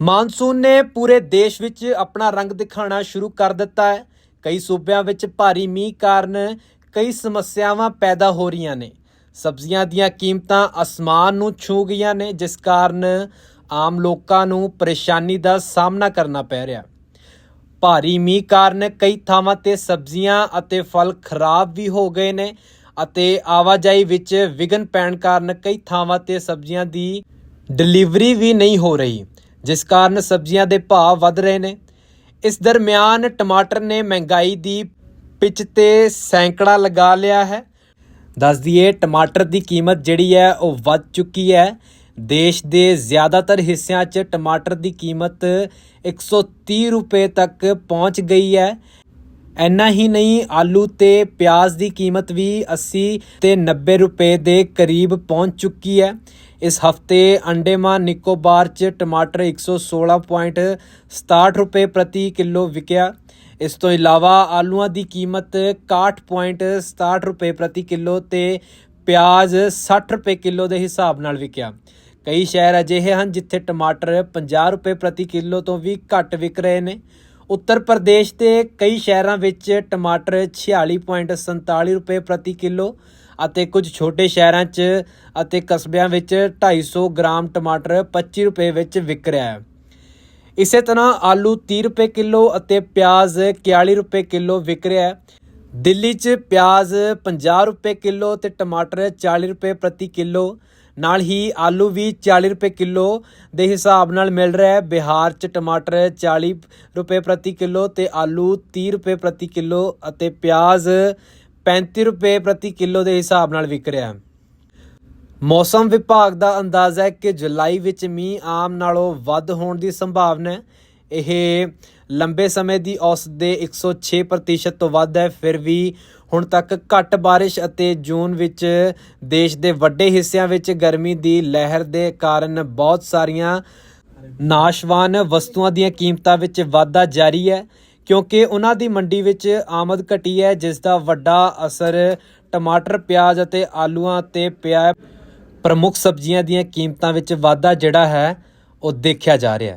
Monsoon ਨੇ ਪੂਰੇ ਦੇਸ਼ ਵਿੱਚ ਆਪਣਾ ਰੰਗ ਦਿਖਾਉਣਾ ਸ਼ੁਰੂ ਕਰ ਦਿੱਤਾ ਹੈ। ਕਈ ਸੂਬਿਆਂ ਵਿੱਚ ਭਾਰੀ ਮੀਂਹ ਕਾਰਨ ਕਈ ਸਮੱਸਿਆਵਾਂ ਪੈਦਾ ਹੋ ਰਹੀਆਂ ਨੇ। ਸਬਜ਼ੀਆਂ ਦੀਆਂ ਕੀਮਤਾਂ ਅਸਮਾਨ ਨੂੰ ਛੂ ਗਈਆਂ ਨੇ, ਜਿਸ ਕਾਰਨ ਆਮ ਲੋਕਾਂ ਨੂੰ ਪਰੇਸ਼ਾਨੀ ਦਾ ਸਾਹਮਣਾ ਕਰਨਾ ਪੈ ਰਿਹਾ। ਭਾਰੀ ਮੀਂਹ ਕਾਰਨ ਕਈ ਥਾਵਾਂ ਤੇ ਸਬਜ਼ੀਆਂ ਅਤੇ ਫਲ ਖਰਾਬ ਵੀ ਹੋ ਗਏ ਨੇ ਅਤੇ ਆਵਾਜਾਈ ਵਿੱਚ ਵਿਘਨ ਪੈਣ ਕਾਰਨ ਕਈ ਥਾਵਾਂ ਤੇ ਸਬਜ਼ੀਆਂ ਦੀ ਡਿਲੀਵਰੀ ਵੀ ਨਹੀਂ ਹੋ ਰਹੀ। ਜਿਸ ਕਾਰਨ ਸਬਜ਼ੀਆਂ ਦੇ ਭਾਅ ਵੱਧ ਰਹੇ ਨੇ। ਇਸ ਦਰਮਿਆਨ ਟਮਾਟਰ ਨੇ ਮਹਿੰਗਾਈ ਦੀ ਪਿੱਚ ਤੇ ਸੈਂਕੜਾ ਲਗਾ ਲਿਆ ਹੈ। ਦੱਸ ਦਈਏ, ਟਮਾਟਰ ਦੀ ਕੀਮਤ ਜਿਹੜੀ ਹੈ ਉਹ ਵੱਧ ਚੁੱਕੀ ਹੈ। ਦੇਸ਼ ਦੇ ਜ਼ਿਆਦਾਤਰ ਹਿੱਸਿਆਂ 'ਚ ਟਮਾਟਰ ਦੀ ਕੀਮਤ 130 ਰੁਪਏ ਤੱਕ ਪਹੁੰਚ ਗਈ ਹੈ। ਇੰਨਾ ਹੀ ਨਹੀਂ, ਆਲੂ ਤੇ ਪਿਆਜ਼ ਦੀ ਕੀਮਤ ਵੀ 80 ਤੇ 90 ਰੁਪਏ ਦੇ ਕਰੀਬ ਪਹੁੰਚ ਚੁੱਕੀ ਹੈ। ਇਸ ਹਫ਼ਤੇ ਅੰਡੇਮਾਨ ਨਿਕੋਬਾਰ 'ਚ ਟਮਾਟਰ 116.67 ਰੁਪਏ ਪ੍ਰਤੀ ਕਿਲੋ ਵਿਕਿਆ। ਇਸ ਤੋਂ ਇਲਾਵਾ ਆਲੂਆਂ ਦੀ ਕੀਮਤ 61.67 ਰੁਪਏ ਪ੍ਰਤੀ ਕਿਲੋ ਤੇ ਪਿਆਜ਼ 60 ਰੁਪਏ ਕਿਲੋ ਦੇ ਹਿਸਾਬ ਨਾਲ ਵਿਕਿਆ। ਕਈ ਸ਼ਹਿਰ ਅਜਿਹੇ ਹਨ ਜਿੱਥੇ ਟਮਾਟਰ 50 ਰੁਪਏ ਪ੍ਰਤੀ ਕਿਲੋ ਤੋਂ ਵੀ ਘੱਟ ਵਿਕ ਰਹੇ ਨੇ। ਉੱਤਰ ਪ੍ਰਦੇਸ਼ ਦੇ ਕਈ ਸ਼ਹਿਰਾਂ ਵਿੱਚ ਟਮਾਟਰ 46.47 ਰੁਪਏ ਪ੍ਰਤੀ ਕਿਲੋ ਅਤੇ ਕੁਝ ਛੋਟੇ ਸ਼ਹਿਰਾਂ 'ਚ ਅਤੇ ਕਸਬਿਆਂ ਵਿੱਚ 250 ਗ੍ਰਾਮ ਟਮਾਟਰ 25 ਰੁਪਏ ਵਿੱਚ ਵਿਕ ਰਿਹਾ ਹੈ। ਇਸੇ ਤਰ੍ਹਾਂ ਆਲੂ 30 ਰੁਪਏ ਕਿਲੋ ਅਤੇ ਪਿਆਜ਼ 41 ਰੁਪਏ ਕਿਲੋ ਵਿਕ ਰਿਹਾ ਹੈ। ਦਿੱਲੀ 'ਚ ਪਿਆਜ਼ 50 ਰੁਪਏ ਕਿਲੋ ਤੇ ਟਮਾਟਰ 40 ਰੁਪਏ ਪ੍ਰਤੀ ਕਿਲੋ ਨਾਲ ਹੀ ਆਲੂ ਵੀ 40 ਰੁਪਏ ਕਿਲੋ ਦੇ ਹਿਸਾਬ ਨਾਲ ਮਿਲ ਰਿਹਾ ਹੈ। ਬਿਹਾਰ 'ਚ ਟਮਾਟਰ 40 ਰੁਪਏ ਪ੍ਰਤੀ ਕਿਲੋ ਤੇ ਆਲੂ 30 ਰੁਪਏ ਪ੍ਰਤੀ ਕਿਲੋ ਅਤੇ ਪਿਆਜ਼ 35 ਰੁਪਏ ਪ੍ਰਤੀ ਕਿਲੋ ਦੇ ਹਿਸਾਬ ਨਾਲ ਵਿਕ ਰਿਹਾ ਹੈ। ਮੌਸਮ ਵਿਭਾਗ ਦਾ ਅੰਦਾਜ਼ਾ ਹੈ ਕਿ ਜੁਲਾਈ ਵਿੱਚ ਮੀਂਹ ਆਮ ਨਾਲੋਂ ਵੱਧ ਹੋਣ ਦੀ ਸੰਭਾਵਨਾ ਹੈ। ਇਹ ਲੰਬੇ ਸਮੇਂ ਦੀ ਔਸਤ ਦੇ 106% ਤੋਂ ਵੱਧ ਹੈ। ਫਿਰ ਵੀ ਹੁਣ ਤੱਕ ਘੱਟ ਬਾਰਿਸ਼ ਅਤੇ ਜੂਨ ਵਿੱਚ ਦੇਸ਼ ਦੇ ਵੱਡੇ ਹਿੱਸਿਆਂ ਵਿੱਚ ਗਰਮੀ ਦੀ ਲਹਿਰ ਦੇ ਕਾਰਨ ਬਹੁਤ ਸਾਰੀਆਂ ਨਾਸ਼ਵਾਨ ਵਸਤੂਆਂ ਦੀਆਂ ਕੀਮਤਾਂ ਵਿੱਚ ਵਾਧਾ ਜਾਰੀ ਹੈ, ਕਿਉਂਕਿ ਉਹਨਾਂ ਦੀ ਮੰਡੀ ਵਿੱਚ ਆਮਦ ਘਟੀ ਹੈ, ਜਿਸ ਦਾ ਵੱਡਾ ਅਸਰ ਟਮਾਟਰ, ਪਿਆਜ਼ ਅਤੇ ਆਲੂਆਂ ਤੇ ਪਿਆ ਪ੍ਰਮੁੱਖ ਸਬਜ਼ੀਆਂ ਦੀਆਂ ਕੀਮਤਾਂ ਵਿੱਚ ਵਾਧਾ ਜਿਹੜਾ ਹੈ, ਉਹ ਦੇਖਿਆ ਜਾ ਰਿਹਾ ਹੈ।